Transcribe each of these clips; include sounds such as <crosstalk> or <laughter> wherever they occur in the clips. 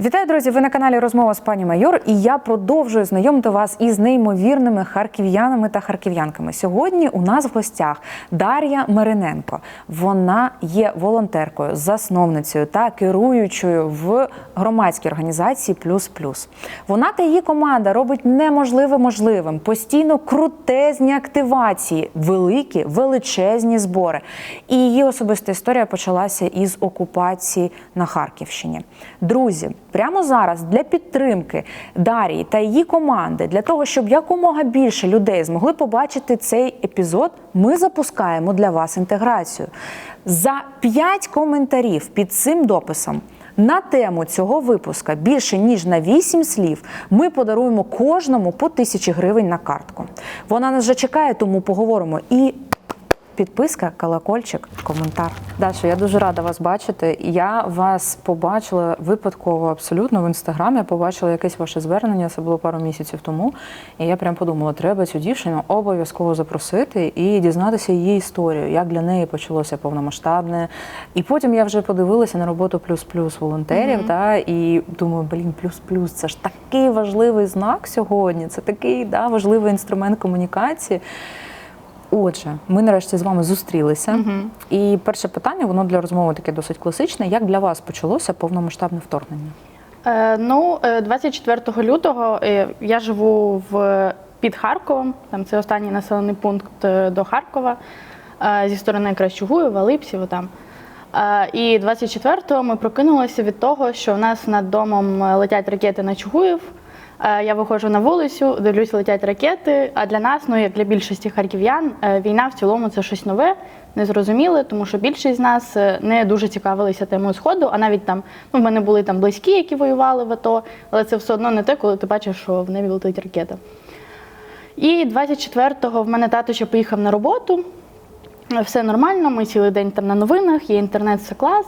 Вітаю, друзі! Ви на каналі Розмова з пані Майор, і я продовжую знайомити вас із неймовірними харків'янами та харків'янками. Сьогодні у нас в гостях Дар'я Мариненко. Вона є волонтеркою, засновницею та керуючою в громадській організації Плюс Плюс. Вона та її команда робить неможливе можливим, постійно крутезні активації, великі, величезні збори. І її особиста історія почалася із окупації на Харківщині. Друзі, прямо зараз для підтримки Дарії та її команди, для того, щоб якомога більше людей змогли побачити цей епізод, ми запускаємо для вас інтеграцію. За 5 коментарів під цим дописом. На тему цього випуска більше ніж на 8 слів ми подаруємо кожному по тисячі гривень на картку. Вона нас вже чекає, тому поговоримо і Підписка, колокольчик, коментар. Дашо, я дуже рада вас бачити. Я вас побачила випадково абсолютно в інстаграмі. Я побачила якесь ваше звернення. Це було пару місяців тому. І я прям подумала, треба цю дівчину обов'язково запросити і дізнатися її історію, як для неї почалося повномасштабне. І потім я вже подивилася на роботу плюс-плюс волонтерів. Та і думаю, блін, плюс-плюс це ж такий важливий знак сьогодні. Це такий да, важливий інструмент комунікації. Отже, ми нарешті з вами зустрілися. І перше питання, воно для розмови таке досить класичне. Як для вас почалося повномасштабне вторгнення? Е, Ну, е, 24 лютого е, я живу в під Харковом. Там це останній населений пункт е, до Харкова е, зі сторони Кращугуєва, Липсів. Там. Е, І 24-го ми прокинулися від того, що в нас над домом е, летять ракети на Чугуїв. Е, Я виходжу на вулицю, дивлюсь, летять ракети. А для нас, ну як для більшості харків'ян, е, війна в цілому це щось нове, незрозуміле, тому що більшість з нас е, не дуже цікавилися темою сходу. А навіть там ну, в мене були там близькі, які воювали в АТО, але це все одно не те, коли ти бачиш, що в небі летить ракета. І 24-го в мене тато ще поїхав на роботу. Все нормально, ми цілий день там на новинах, є інтернет, все клас.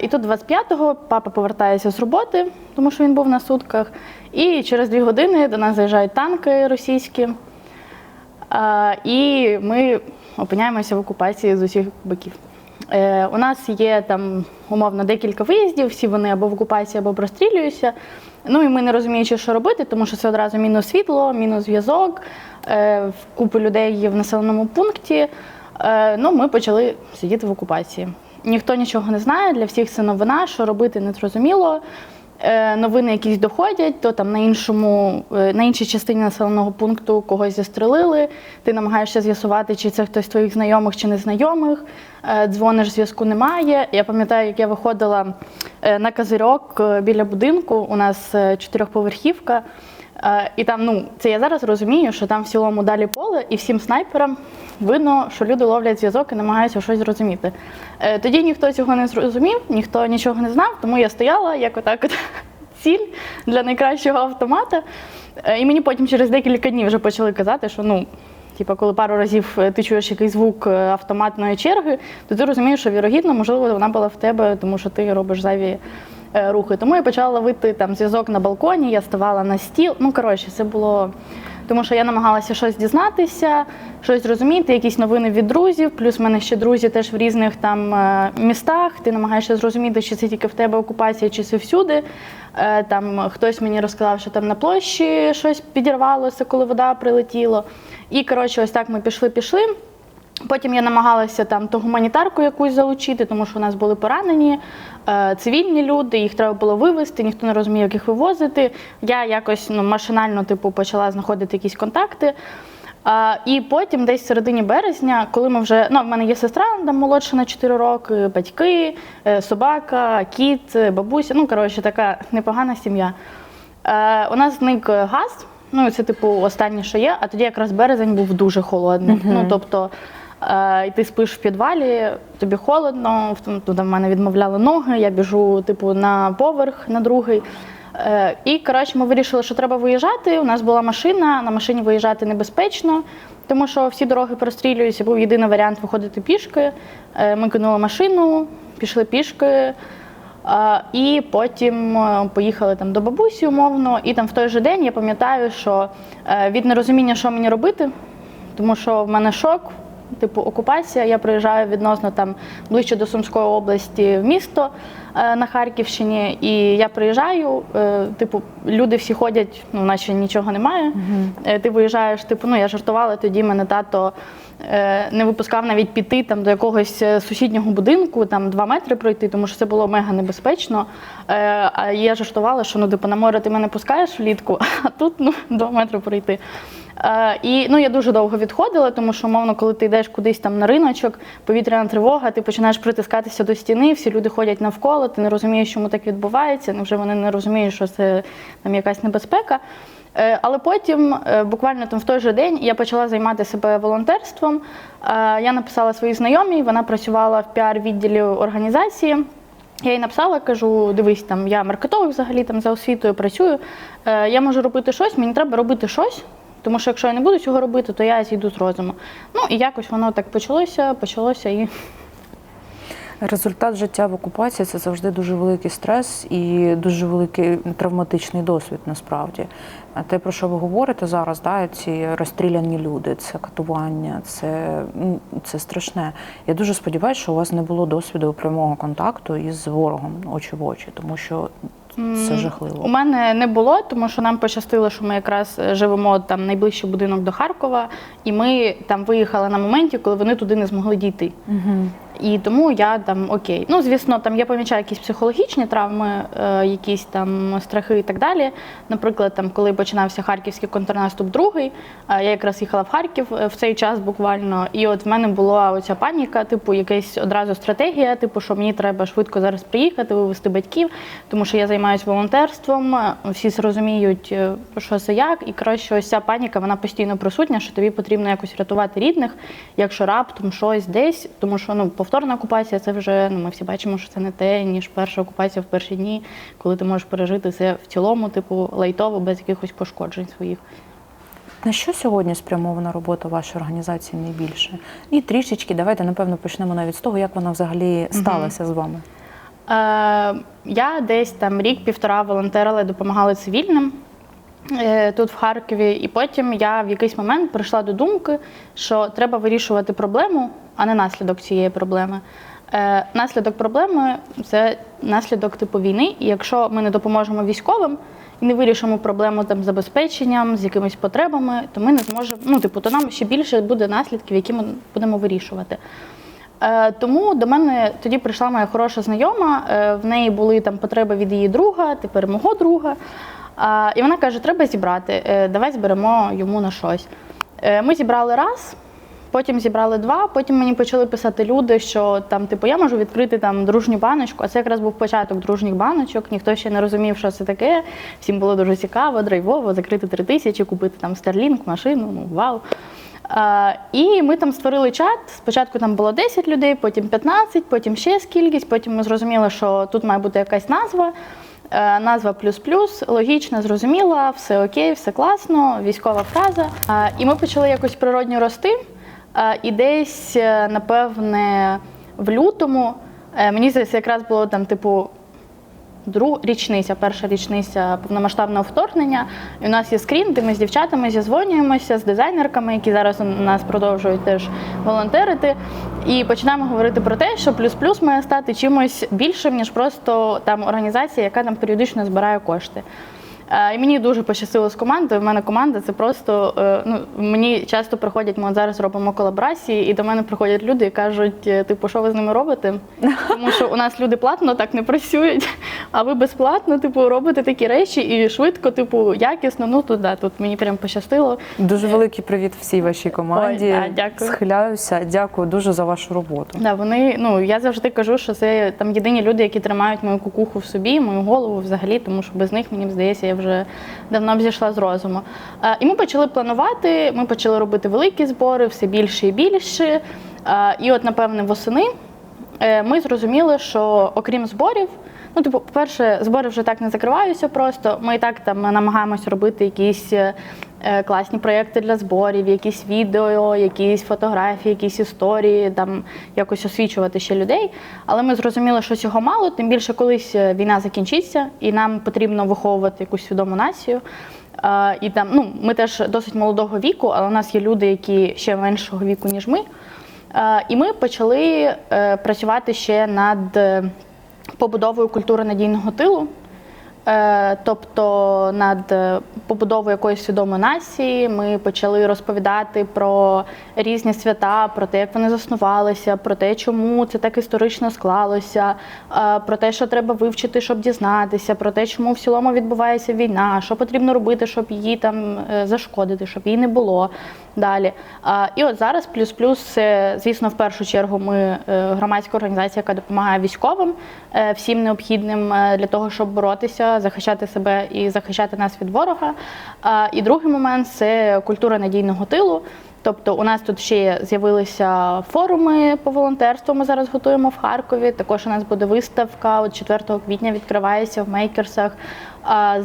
І тут 25-го папа повертається з роботи, тому що він був на сутках. І через дві години до нас заїжджають танки російські. І ми опиняємося в окупації з усіх боків. Е, У нас є там умовно декілька виїздів, всі вони або в окупації, або прострілюються. Ну і ми не розуміючи, що робити, тому що це одразу мінус світло, мінус зв'язок, е, купу людей є в населеному пункті. Е, Ну, ми почали сидіти в окупації. Ніхто нічого не знає, для всіх це новина, що робити не зрозуміло. Е, Новини якісь доходять, то там на іншому, е, на іншій частині населеного пункту когось застрелили. Ти намагаєшся з'ясувати, чи це хтось з твоїх знайомих чи незнайомих. Е, Дзвониш, зв'язку немає. Я пам'ятаю, як я виходила на козирьок біля будинку. У нас чотирьохповерхівка. Е, І там, ну, це я зараз розумію, що там в цілому далі поле, і всім снайперам видно, що люди ловлять зв'язок і намагаються щось зрозуміти. Е, Тоді ніхто цього не зрозумів, ніхто нічого не знав, тому я стояла як отак от <laughs> ціль для найкращого автомата. Е, І мені потім через декілька днів вже почали казати, що ну. Типа, коли пару разів ти чуєш якийсь звук автоматної черги, то ти розумієш, що вірогідно, можливо, вона була в тебе, тому що ти робиш зайві рухи. Тому я почала ловити там зв'язок на балконі, я ставала на стіл. Ну коротше, це було. Тому що я намагалася щось дізнатися, щось зрозуміти, якісь новини від друзів. Плюс в мене ще друзі теж в різних там е, містах. Ти намагаєшся зрозуміти, чи це тільки в тебе окупація, чи це всюди. Е, Там хтось мені розказав, що там на площі щось підірвалося, коли вода прилетіла. І коротше, ось так ми пішли-пішли. Потім я намагалася там ту гуманітарку якусь залучити, тому що у нас були поранені е, цивільні люди, їх треба було вивезти, ніхто не розумів, як їх вивозити. Я якось ну, машинально типу, почала знаходити якісь контакти. А, і потім, десь в середині березня, коли ми вже ну, в мене є сестра, там молодша на 4 роки, батьки, е, собака, кіт, е, бабуся. Ну, коротше, така непогана сім'я. Е, у нас зник газ. Ну, це типу останнє, що є, а тоді якраз березень був дуже холодний. Ну, тобто, е, і ти спиш в підвалі, тобі холодно, туди в мене відмовляли ноги, я біжу, типу, на поверх, на другий. Е, і коротше, ми вирішили, що треба виїжджати. У нас була машина, на машині виїжджати небезпечно, тому що всі дороги прострілюються. Був єдиний варіант виходити пішки. Е, Ми кинули машину, пішли пішки. І потім е, поїхали там до бабусі умовно. І там в той же день я пам'ятаю, що е, від нерозуміння, що мені робити, тому що в мене шок, Типу, окупація. Я приїжджаю відносно там ближче до Сумської області в місто е, на Харківщині. І я приїжджаю, е, типу, люди всі ходять, ну наче нічого немає. Е, Ти виїжджаєш, типу, ну я жартувала, тоді мене тато е, не випускав навіть піти там до якогось е, сусіднього будинку, там два метри пройти, тому що це було мега небезпечно. Е, А я жартувала, що ну, типу, на море ти мене пускаєш влітку, <laughs> а тут ну, два метри пройти. Е, І ну я дуже довго відходила, тому що, умовно, коли ти йдеш кудись там на риночок, повітряна тривога, ти починаєш притискатися до стіни, всі люди ходять навколо, ти не розумієш, чому так відбувається. Ну вже вони не розуміють, що це там якась небезпека. Е, Але потім, е, буквально там в той же день, я почала займати себе волонтерством. Я написала своїй знайомій, вона працювала в піар-відділі організації. Я їй написала, кажу: дивись, там я маркетолог взагалі там за освітою працюю. Я можу робити щось, мені треба робити щось. Тому що якщо я не буду цього робити, то я зійду з розуму. Ну і якось воно так почалося, почалося і Результат життя в окупації це завжди дуже великий стрес і дуже великий травматичний досвід насправді. Те, про що ви говорите зараз, да, ці розстріляні люди, це катування, це, ну, це страшне. Я дуже сподіваюся, що у вас не було досвіду прямого контакту із ворогом очі в очі, тому що це жахливо. У мене не було, тому що нам пощастило, що ми якраз е, живемо там найближчий будинок до Харкова, і ми там виїхали на моменті, коли вони туди не змогли дійти. І тому я там окей. Ну, звісно, там я помічаю якісь психологічні травми, е, якісь там страхи і так далі. Наприклад, там, коли починався харківський контрнаступ другий, е, я якраз їхала в Харків е, в цей час буквально. І от в мене була оця паніка, типу, якась одразу стратегія, типу, що мені треба швидко зараз приїхати, вивезти батьків, тому що я займаюся волонтерством, е, всі зрозуміють, е, що це як, і коротше, ось ця паніка вона постійно присутня, що тобі потрібно якось рятувати рідних, якщо раптом щось десь, тому що ну повторна окупація це вже ну ми всі бачимо, що це не те, ніж перша окупація в перші дні, коли ти можеш пережити це в цілому, типу лайтово, без якихось пошкоджень своїх. На що сьогодні спрямована робота вашої організації найбільше? І трішечки, давайте напевно почнемо навіть з того, як вона взагалі сталася з вами. Е, я десь там рік-півтора волонтерила, допомагала цивільним е, тут в Харкові, і потім я в якийсь момент прийшла до думки, що треба вирішувати проблему, а не наслідок цієї проблеми. Е, наслідок проблеми це наслідок типу війни. І якщо ми не допоможемо військовим і не вирішимо проблему там з забезпеченням, з якимись потребами, то ми не зможемо. Ну, типу, то нам ще більше буде наслідків, які ми будемо вирішувати. Е, Тому до мене тоді прийшла моя хороша знайома. е, В неї були там потреби від її друга, тепер мого друга. І вона каже: треба зібрати, е, давай зберемо йому на щось. Ми зібрали раз, потім зібрали два. Потім мені почали писати люди, що там, типу, я можу відкрити там дружню баночку. А це якраз був початок дружніх баночок. Ніхто ще не розумів, що це таке. Всім було дуже цікаво, драйвово, закрити три тисячі, купити там Starlink, машину, ну вау. І ми там створили чат. Спочатку там було 10 людей, потім 15, потім ще скількись. Потім ми зрозуміли, що тут має бути якась назва. Е, Назва плюс-плюс, логічна, зрозуміла, все окей, все класно, військова фраза. І ми почали якось природньо рости. І десь, е, напевне, в лютому е, мені здається, якраз було там, типу, друг, річниця, перша річниця повномасштабного вторгнення. І у нас є скрін, де ми з дівчатами зізвонюємося з дизайнерками, які зараз у нас продовжують теж волонтерити. І починаємо говорити про те, що плюс-плюс має стати чимось більшим, ніж просто там організація, яка там періодично збирає кошти. Е, І мені дуже пощастило з командою. У мене команда це просто е, ну мені часто приходять. Ми от зараз робимо колаборації, і до мене приходять люди і кажуть: е, типу, що ви з ними робите? <laughs> Тому що у нас люди платно так не працюють, а ви безплатно, типу, робите такі речі і швидко, типу, якісно. Ну тут да, тут мені прям пощастило. Дуже великий привіт всій вашій команді. Ой, да, дякую. Схиляюся. Дякую дуже за вашу роботу. Да, вони, ну я завжди кажу, що це там єдині люди, які тримають мою кукуху в собі, мою голову взагалі, тому що без них мені здається, я вже давно б зійшла з розуму. Е, І ми почали планувати. Ми почали робити великі збори, все більше і більше. Е, І от, напевне, восени е, ми зрозуміли, що окрім зборів. Ну, типу, по-перше, збори вже так не закриваються просто. Ми і так там намагаємось робити якісь е, е, класні проєкти для зборів, якісь відео, якісь фотографії, якісь історії, там якось освічувати ще людей. Але ми зрозуміли, що цього мало, тим більше колись е, війна закінчиться, і нам потрібно виховувати якусь свідому націю. І там, ну, ми теж досить молодого віку, але у нас є люди, які ще меншого віку, ніж ми. І ми почали працювати ще над побудовою культури надійного тилу. Е, Тобто над е, побудовою якоїсь свідомої нації ми почали розповідати про різні свята, про те, як вони заснувалися, про те, чому це так історично склалося, е, про те, що треба вивчити, щоб дізнатися, про те, чому в цілому відбувається війна, що потрібно робити, щоб її там зашкодити, щоб її не було далі. І от зараз плюс-плюс, звісно, в першу чергу ми е, громадська організація, яка допомагає військовим е, всім необхідним е, для того, щоб боротися, захищати себе і захищати нас від ворога. І другий момент це культура надійного тилу. Тобто у нас тут ще з'явилися форуми по волонтерству. Ми зараз готуємо в Харкові. Також у нас буде виставка. От 4 квітня відкривається в мейкерсах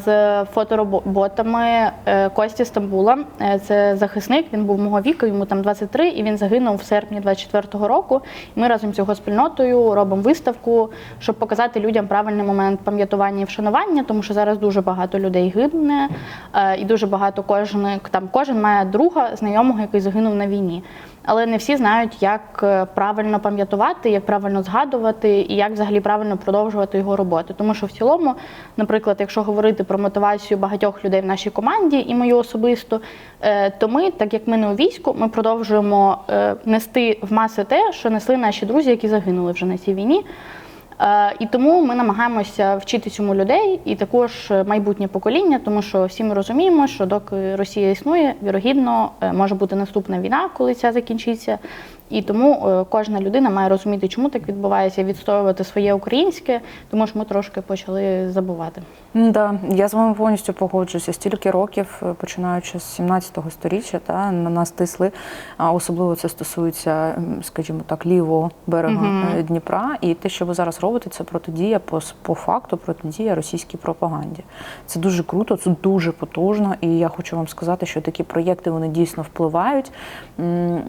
з фотороботами е, Кості Стамбула. Е, Це захисник. Він був мого віку, йому там 23, і він загинув в серпні 24-го року. Ми разом з його спільнотою робимо виставку, щоб показати людям правильний момент пам'ятування і вшанування, тому що зараз дуже багато людей гибне, е, і дуже багато кожен там кожен має друга знайомого, який загинув на війні. Але не всі знають, як е, правильно пам'ятувати, як правильно згадувати і як взагалі правильно продовжувати його роботу. Тому що в цілому, наприклад, якщо говорити про мотивацію багатьох людей в нашій команді і мою особисту, е, то ми, так як ми не у війську, ми продовжуємо е, нести в маси те, що несли наші друзі, які загинули вже на цій війні. Е, І тому ми намагаємося вчити цьому людей і також майбутнє покоління, тому що всі ми розуміємо, що доки Росія існує, вірогідно е, може бути наступна війна, коли ця закінчиться. І тому е, кожна людина має розуміти, чому так відбувається, відстоювати своє українське, тому що ми трошки почали забувати. Да, я з вами повністю погоджуюся. Стільки років, е, починаючи з 17-го сторіччя, та на нас тисли. А особливо це стосується, скажімо так, лівого берега е, Дніпра. І те, що ви зараз робите, це протидія по, по факту, протидія російській пропаганді. Це дуже круто, це дуже потужно. І я хочу вам сказати, що такі проєкти вони дійсно впливають.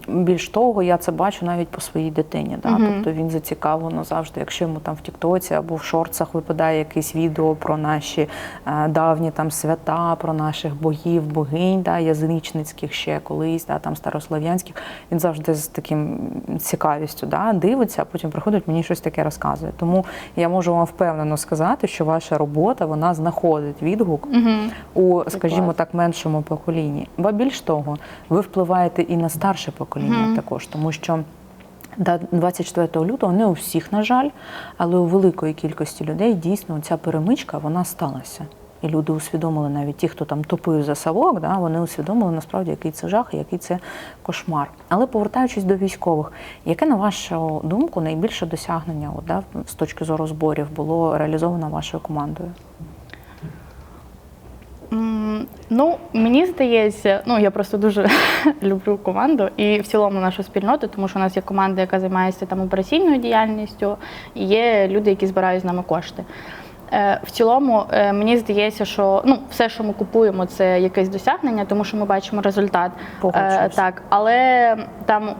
Більш того, я це бачу навіть по своїй дитині. Да? Тобто він зацікавлено завжди, якщо йому там в Тіктоці або в шорцах випадає якесь відео про наші е, давні там свята, про наших богів, богинь, да, язичницьких ще колись, да, там старослов'янських. Він завжди з таким цікавістю да, дивиться, а потім приходить мені щось таке розказує. Тому я можу вам впевнено сказати, що ваша робота вона знаходить відгук у, скажімо так, меншому поколінні. Ба більш того, ви впливаєте і на старше покоління також, тому що. Да, 24 лютого не у всіх, на жаль, але у великої кількості людей дійсно ця перемичка вона сталася. І люди усвідомили навіть ті, хто там топив за совок, да, вони усвідомили насправді, який це жах і який це кошмар. Але повертаючись до військових, яке на вашу думку найбільше досягнення от, да, з точки зору зборів було реалізовано вашою командою? Ну, мені здається, ну я просто дуже <laughs> люблю команду і в цілому нашу спільноту, тому що у нас є команда, яка займається там операційною діяльністю, і є люди, які збирають з нами кошти. Е, В цілому, е, мені здається, що ну, все, що ми купуємо, це якесь досягнення, тому що ми бачимо результат. Погоджуюсь. так, але там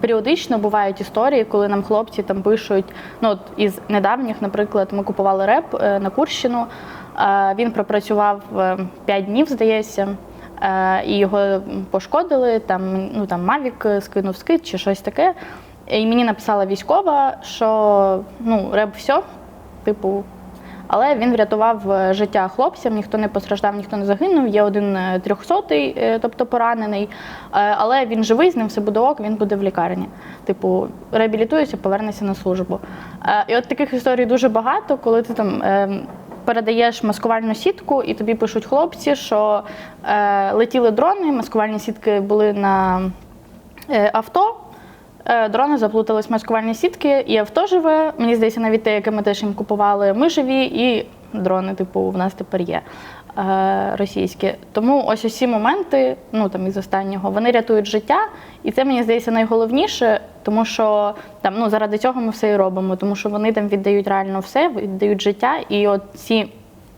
періодично бувають історії, коли нам хлопці там пишуть. Ну, от із недавніх, наприклад, ми купували реп е, на Курщину. Е, Він пропрацював 5 днів, здається, е, і його пошкодили. Там, ну, там Мавік скинув скид чи щось таке. І мені написала військова, що ну, реп все, типу. Але він врятував е, життя хлопцям, ніхто не постраждав, ніхто не загинув. Є один е, трьохсотий, е, тобто поранений. Е, Але він живий, з ним все буде ок, він буде в лікарні. Типу, реабілітується, повернеться на службу. Е, І от таких історій дуже багато, коли ти там. Передаєш маскувальну сітку, і тобі пишуть хлопці, що е, летіли дрони, маскувальні сітки були на е, авто. Е, Дрони заплутались в маскувальні сітки, і авто живе. Мені здається, навіть те, яке ми теж їм купували, ми живі, і дрони, типу, в нас тепер є е, російські. Тому ось усі моменти, ну там із останнього, вони рятують життя, і це мені здається найголовніше, тому що там ну заради цього ми все і робимо, тому що вони там віддають реально все, віддають життя, і от ці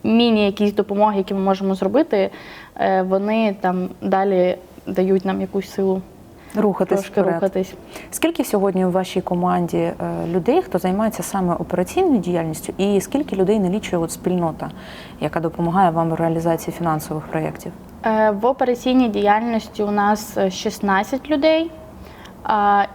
міні якісь допомоги, які ми можемо зробити, е, вони там далі дають нам якусь силу Рухатись трошки вперед. рухатись. Скільки сьогодні у вашій команді е, людей, хто займається саме операційною діяльністю, і скільки людей налічує от спільнота, яка допомагає вам у реалізації фінансових проєктів? Е, В операційній діяльності у нас е, 16 людей.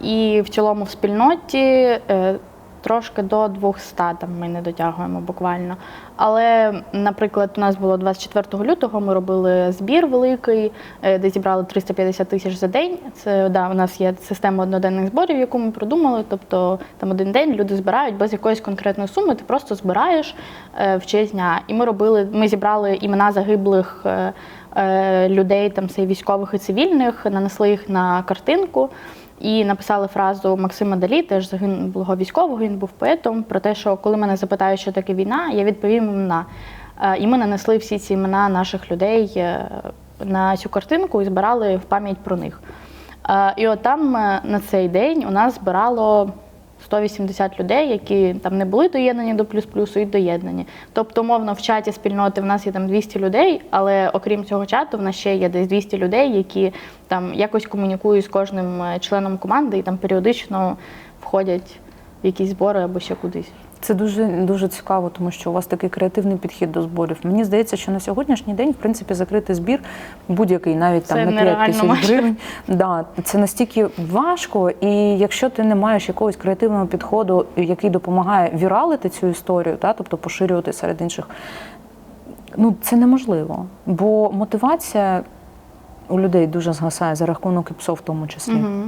І в цілому в спільноті е, трошки до 200 там ми не дотягуємо буквально. Але, наприклад, у нас було 24 лютого, ми робили збір великий, е, де зібрали 350 тисяч за день. Це да, у нас є система одноденних зборів, яку ми придумали. Тобто там один день люди збирають без якоїсь конкретної суми, ти просто збираєш е, в честь дня. І ми робили, ми зібрали імена загиблих. е, Людей там це військових і цивільних, нанесли їх на картинку і написали фразу Максима Далі, теж загиблого військового. Він був поетом. Про те, що коли мене запитають, що таке війна, я відповім імена. Е, І ми нанесли всі ці імена наших людей е, на цю картинку і збирали в пам'ять про них. Е, І от там на цей день у нас збирало 180 людей, які там не були доєднані до плюс плюсу і доєднані. Тобто, мовно, в чаті спільноти в нас є там 200 людей, але окрім цього чату, в нас ще є десь 200 людей, які там якось комунікують з кожним е, членом команди і там періодично входять в якісь збори або ще кудись. Це дуже дуже цікаво, тому що у вас такий креативний підхід до зборів. Мені здається, що на сьогоднішній день, в принципі, закрити збір будь-який, навіть Це там на 5 тисяч майже. гривень. Да, це настільки важко, і якщо ти не маєш якогось креативного підходу, який допомагає віралити цю історію, та, тобто поширювати серед інших, ну це неможливо. Бо мотивація у людей дуже згасає за рахунок ІПСО в тому числі Угу.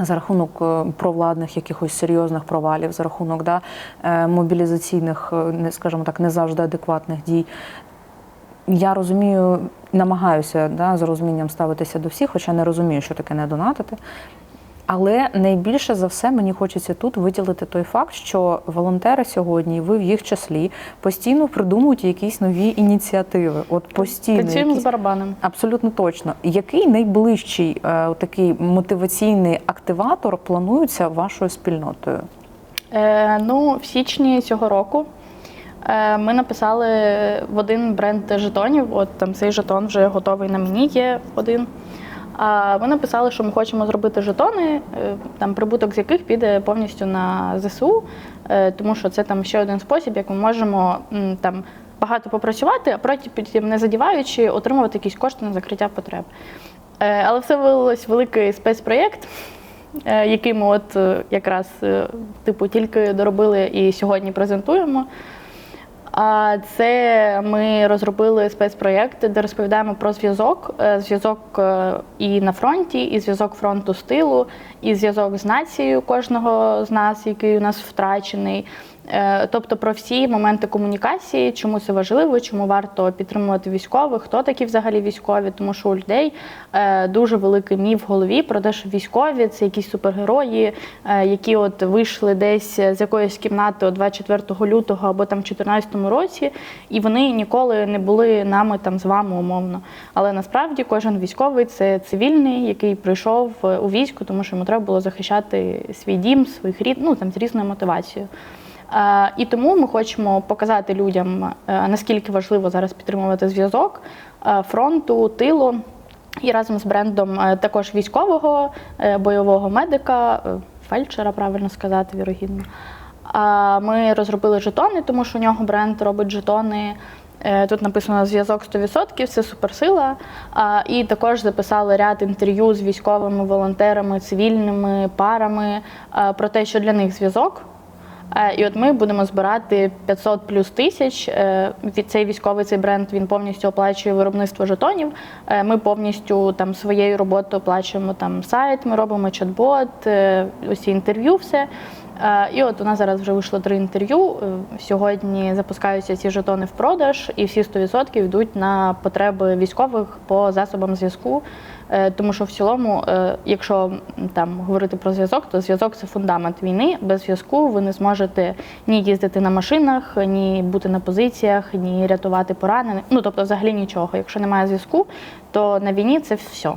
За рахунок е, провладних якихось серйозних провалів, за рахунок да, е, мобілізаційних, е, скажімо так, не завжди адекватних дій. Я розумію, намагаюся да, з розумінням ставитися до всіх, хоча не розумію, що таке не донатити. Але найбільше за все мені хочеться тут виділити той факт, що волонтери сьогодні, ви в їх числі, постійно придумують якісь нові ініціативи. От постійно Працюємо якісь- з барабаном. Абсолютно точно. Який найближчий е, такий мотиваційний активатор планується вашою спільнотою? Е, ну, в січні цього року е, ми написали в один бренд жетонів. От там цей жетон вже готовий на мені є один. А ми написали, що ми хочемо зробити жетони, е, там прибуток з яких піде повністю на ЗСУ, е, тому що це там ще один спосіб, як ми можемо там багато попрацювати, а потім не задіваючи, отримувати якісь кошти на закриття потреб. Е, Але все виявилось великий спецпроєкт, який ми от якраз типу тільки доробили і сьогодні презентуємо. Це ми розробили спецпроєкт, де розповідаємо про зв'язок, е, зв'язок е, і на фронті, і зв'язок фронту з тилу, і зв'язок з нацією кожного з нас, який у нас втрачений. Е, Тобто про всі моменти комунікації, чому це важливо, чому варто підтримувати військових, хто такі взагалі військові, тому що у людей е, дуже великий міф в голові про те, що військові це якісь супергерої, е, які от вийшли десь з якоїсь кімнати 24 лютого або там 2014 році, і вони ніколи не були нами там з вами умовно. Але насправді кожен військовий це цивільний, який прийшов у військо, тому що йому треба було захищати свій дім, своїх рід, ну там з різною мотивацією. Е, І тому ми хочемо показати людям, е, наскільки важливо зараз підтримувати зв'язок е, фронту, тилу. І разом з брендом також військового бойового медика, фельдшера, правильно сказати, вірогідно. Ми розробили жетони, тому що у нього бренд робить жетони. Тут написано зв'язок 100%, це суперсила. І також записали ряд інтерв'ю з військовими волонтерами, цивільними парами про те, що для них зв'язок. Е, І от ми будемо збирати 500 плюс тисяч. Е, Від цей військовий цей бренд він повністю оплачує виробництво жетонів. Е, Ми повністю там своєю роботою оплачуємо там сайт. Ми робимо чат-бот, усі інтерв'ю, все. І от у нас зараз вже вийшло три інтерв'ю. Сьогодні запускаються ці жетони в продаж, і всі 100% йдуть на потреби військових по засобам зв'язку. Е, Тому що в цілому, е, якщо там говорити про зв'язок, то зв'язок це фундамент війни. Без зв'язку ви не зможете ні їздити на машинах, ні бути на позиціях, ні рятувати поранених. Ну тобто, взагалі нічого. Якщо немає зв'язку, то на війні це все.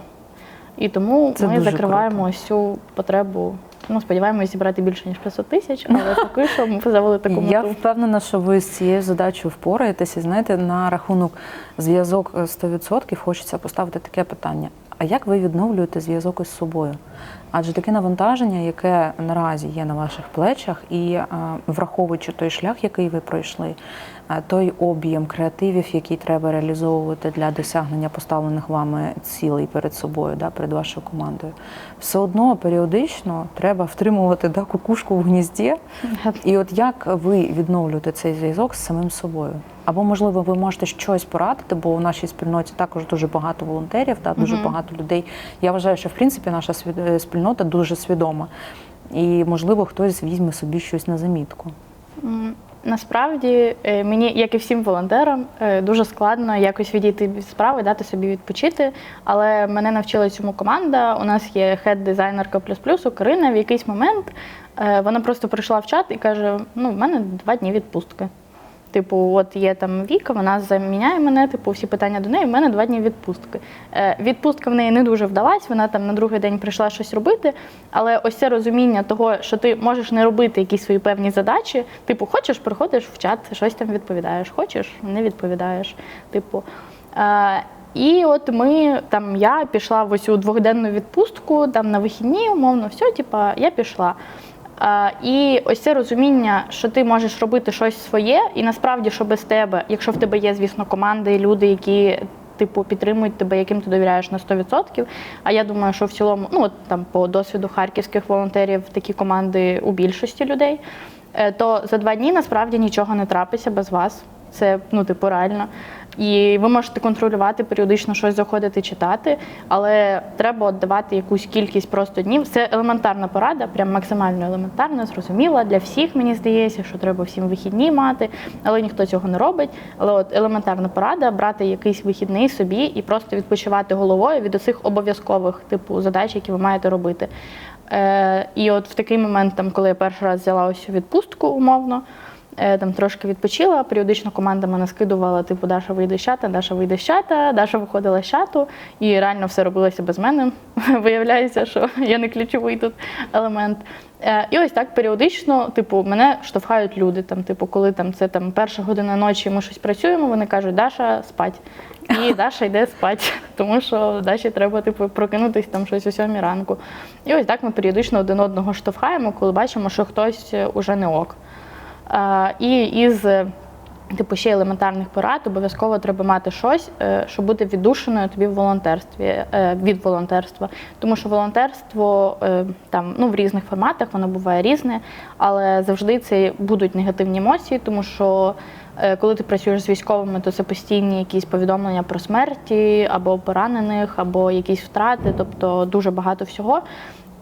І тому Це ми закриваємо круто. ось цю потребу. Ну, сподіваємося зібрати більше ніж 500 тисяч, але <laughs> поки що ми завели таку Я впевнена, що ви з цією задачею впораєтеся. Знаєте, на рахунок зв'язок е, 100% хочеться поставити таке питання. А як ви відновлюєте зв'язок із собою? Адже таке навантаження, яке наразі є на ваших плечах, і е, враховуючи той шлях, який ви пройшли, е, той об'єм креативів, який треба реалізовувати для досягнення поставлених вами цілей перед собою, да, перед вашою командою, все одно періодично треба втримувати да, кукушку в гнізді. І от як ви відновлюєте цей зв'язок з самим собою? Або, можливо, ви можете щось порадити, бо у нашій спільноті також дуже багато волонтерів, та дуже Мгм. багато людей. Я вважаю, що в принципі наша е, спільнота дуже свідома. І, можливо, хтось візьме собі щось на замітку. Насправді е, мені, як і всім волонтерам, е, дуже складно якось відійти від справи, дати собі відпочити. Але мене навчила цьому команда. У нас є хед-дизайнерка плюс плюсу Карина. В якийсь момент вона просто прийшла в чат і каже: Ну, в мене два дні відпустки. Типу, от є там Віка, вона заміняє мене, типу, всі питання до неї, в мене два дні відпустки. Е, відпустка в неї не дуже вдалась, вона там на другий день прийшла щось робити. Але ось це розуміння того, що ти можеш не робити якісь свої певні задачі. Типу, хочеш, приходиш в чат, щось там відповідаєш, хочеш, не відповідаєш. Типу. Е, і от ми там я пішла в ось у двохденну відпустку, там на вихідні, умовно, все, типа, я пішла. І ось це розуміння, що ти можеш робити щось своє, і насправді, що без тебе, якщо в тебе є, звісно, команди, люди, які типу підтримують тебе, яким ти довіряєш на 100%. А я думаю, що в цілому, ну от там по досвіду харківських волонтерів, такі команди у більшості людей, е, то за два дні насправді нічого не трапиться без вас. Це ну типу реально. І ви можете контролювати періодично щось заходити читати, але треба давати якусь кількість просто днів. Це елементарна порада, прям максимально елементарна, зрозуміла для всіх. Мені здається, що треба всім вихідні мати, але ніхто цього не робить. Але от елементарна порада брати якийсь вихідний собі і просто відпочивати головою від усіх обов'язкових типу задач, які ви маєте робити. Е, і от в такий момент, там, коли я перший раз взяла ось відпустку умовно. Е, Там трошки відпочила, періодично команда мене скидувала, типу, Даша вийде з чата, Даша вийде з чата, Даша виходила з чату, і реально все робилося без мене. <laughs> Виявляється, що я не ключовий тут елемент. Е, І ось так періодично, типу, мене штовхають люди. Там, типу, коли там це там перша година ночі, ми щось працюємо, вони кажуть, Даша спать. І <laughs> Даша йде спать, тому що Даші треба типу, прокинутись там щось о сьомій ранку. І ось так ми періодично один одного штовхаємо, коли бачимо, що хтось е, уже не ок. А, І із е, типу ще елементарних порад обов'язково треба мати щось, е, щоб бути віддушеною тобі в волонтерстві е, від волонтерства. Тому що волонтерство е, там ну в різних форматах воно буває різне, але завжди це будуть негативні емоції, тому що. е, Коли ти працюєш з військовими, то це постійні якісь повідомлення про смерті або поранених, або якісь втрати, тобто дуже багато всього.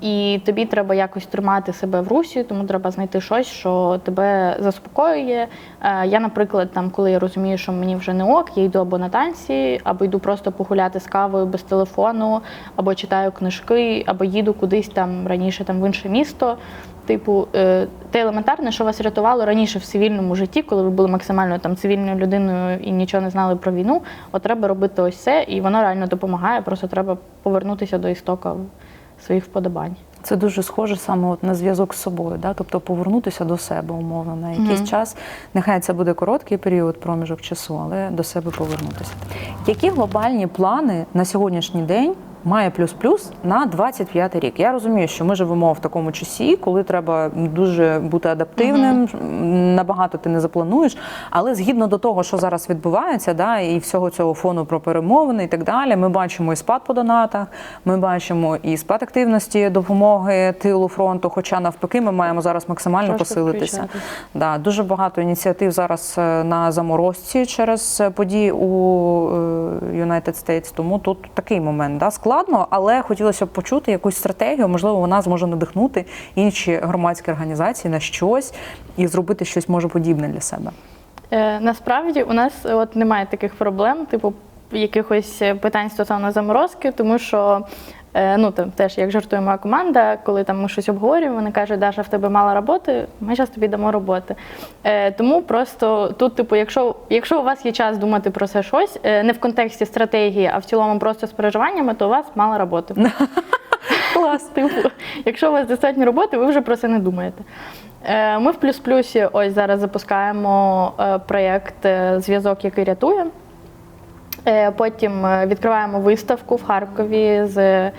І тобі треба якось тримати себе в русі, тому треба знайти щось, що тебе заспокоює. Е, Я, наприклад, там, коли я розумію, що мені вже не ок, я йду або на танці, або йду просто погуляти з кавою без телефону, або читаю книжки, або їду кудись там раніше там в інше місто. Типу, е, те елементарне, що вас рятувало раніше в цивільному житті, коли ви були максимально там цивільною людиною і нічого не знали про війну, от треба робити ось це, і воно реально допомагає. Просто треба повернутися до істока своїх вподобань. Це дуже схоже саме от на зв'язок з собою, да? тобто повернутися до себе умовно на якийсь Мгм. час. Нехай це буде короткий період, проміжок часу, але до себе повернутися. Які глобальні плани на сьогоднішній день має плюс-плюс на 25 рік? Я розумію, що ми живемо в такому часі, коли треба дуже бути адаптивним, набагато ти не заплануєш. Але згідно до того, що зараз відбувається, да, і всього цього фону про перемовини і так далі, ми бачимо і спад по донатах, ми бачимо і спад активності допомоги тилу фронту. Хоча навпаки, ми маємо зараз максимально Трошки посилитися. Да, дуже багато ініціатив зараз е, на заморозці через події у е, United States, тому тут такий момент. Да, складно, але хотілося б почути якусь стратегію. Можливо, вона зможе надихнути інші громадські організації на щось і зробити щось може подібне для себе. Е, насправді у нас от немає таких проблем, типу якихось е, питань стосовно заморозки, тому що. Е, Ну, там теж як жартує моя команда, коли там ми щось обговорюємо, вони кажуть, Даша, в тебе мало роботи, ми зараз тобі дамо роботи. Е, тому просто тут, типу, якщо, якщо у вас є час думати про це щось, е, не в контексті стратегії, а в цілому просто з переживаннями, то у вас мало роботи. <laughs> Клас, типу, якщо у вас достатньо роботи, ви вже про це не думаєте. Ми в плюс плюсі ось зараз запускаємо проєкт Зв'язок, який рятує. Е, Потім е, відкриваємо виставку в Харкові з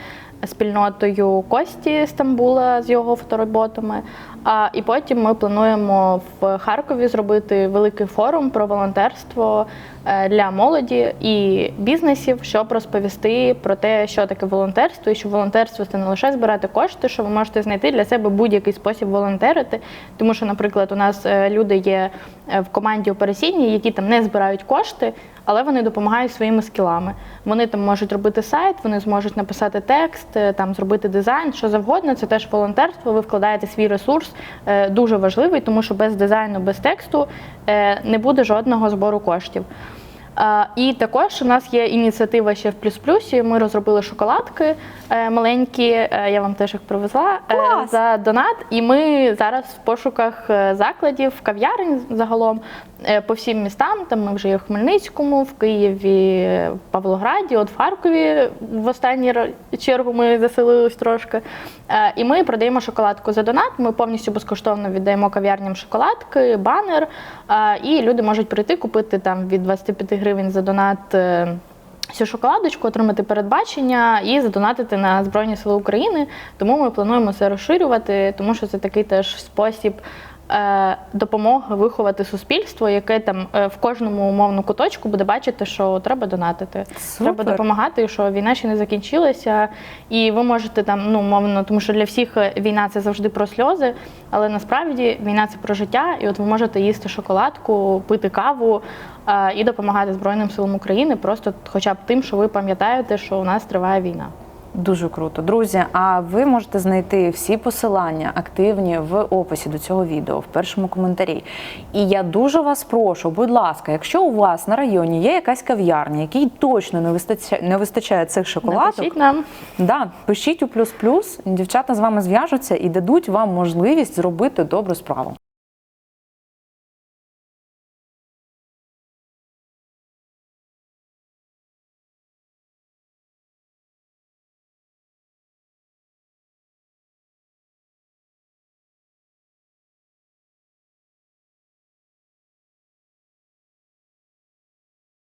спільнотою Кості Стамбула з його фотороботами. А і потім ми плануємо в Харкові зробити великий форум про волонтерство е, для молоді і бізнесів, щоб розповісти про те, що таке волонтерство, і що волонтерство це не лише збирати кошти, що ви можете знайти для себе будь-який спосіб волонтерити. Тому що, наприклад, у нас е, люди є е, в команді операційній, які там не збирають кошти, але вони допомагають своїми скілами. Вони там можуть робити сайт, вони зможуть написати текст, е, там зробити дизайн, що завгодно. Це теж волонтерство. Ви вкладаєте свій ресурс, е, дуже важливий, тому що без дизайну, без тексту е, не буде жодного збору коштів. Е, І також у нас є ініціатива ще в плюс плюсі. Ми розробили шоколадки е, маленькі. е, Я вам теж їх привезла Клас! за донат. І ми зараз в пошуках закладів, кав'ярень загалом по всім містам. Там ми вже є в Хмельницькому, в Києві, в Павлограді, от в Харкові в останню чергу ми заселились трошки. І ми продаємо шоколадку за донат. Ми повністю безкоштовно віддаємо кав'ярням шоколадки, банер. І люди можуть прийти купити там від 25 гривень за донат. всю Цю шоколадочку отримати передбачення і задонатити на Збройні Сили України. Тому ми плануємо це розширювати, тому що це такий теж спосіб е, допомоги виховати суспільство, яке там е, в кожному умовну куточку буде бачити, що треба донатити. Супер. Треба допомагати, що війна ще не закінчилася, і ви можете там, ну мовно, тому що для всіх е, війна це завжди про сльози, але насправді війна це про життя, і от ви можете їсти шоколадку, пити каву і допомагати Збройним силам України, просто хоча б тим, що ви пам'ятаєте, що у нас триває війна. Дуже круто, друзі. А ви можете знайти всі посилання активні в описі до цього відео в першому коментарі. І я дуже вас прошу, будь ласка, якщо у вас на районі є якась кав'ярня, якій точно не вистачає, не вистачає цих шоколадок, Напишіть нам. да, пишіть у плюс плюс. Дівчата з вами зв'яжуться і дадуть вам можливість зробити добру справу.